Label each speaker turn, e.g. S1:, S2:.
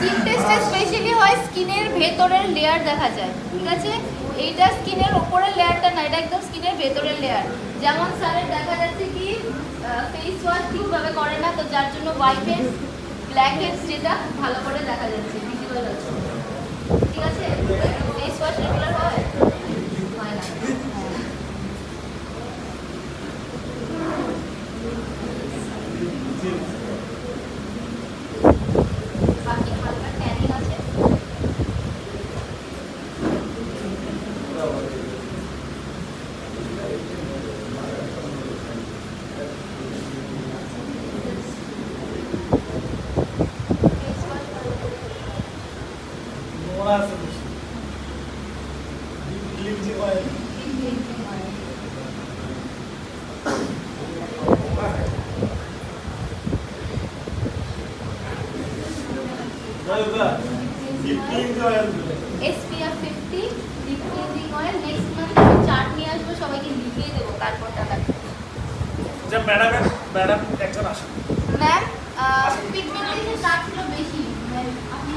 S1: Skin টেস্টে specially হয় স্কিনের ভেতরের লেয়ার দেখা যায়, ঠিক আছে? এইটা স্কিনের ওপরের লেয়ারটা না, এটা একদম স্কিনের ভেতরের লেয়ার যেমন স্যারের দেখা যাচ্ছে কি ফেস ওয়াশ ঠিকভাবে করে না, তো যার জন্য হোয়াইট হেডস ব্ল্যাক হেডস যেটা ভালো করে দেখা যাচ্ছে ভিজিবল ঠিক আছে? ফেস ওয়াশ রেগুলার হয়? না। বাকি face wash SPF 50 deep cleansing oil next month আমি চার্ট নিয়ে আসব সবাইকে লিখিয়ে দেবো তারপর টাকা
S2: যে ম্যাডাম ম্যাডাম একজন আসেন।
S1: ম্যাম পিগমেন্টেশন চার্ট ছিল বেশি। আপনি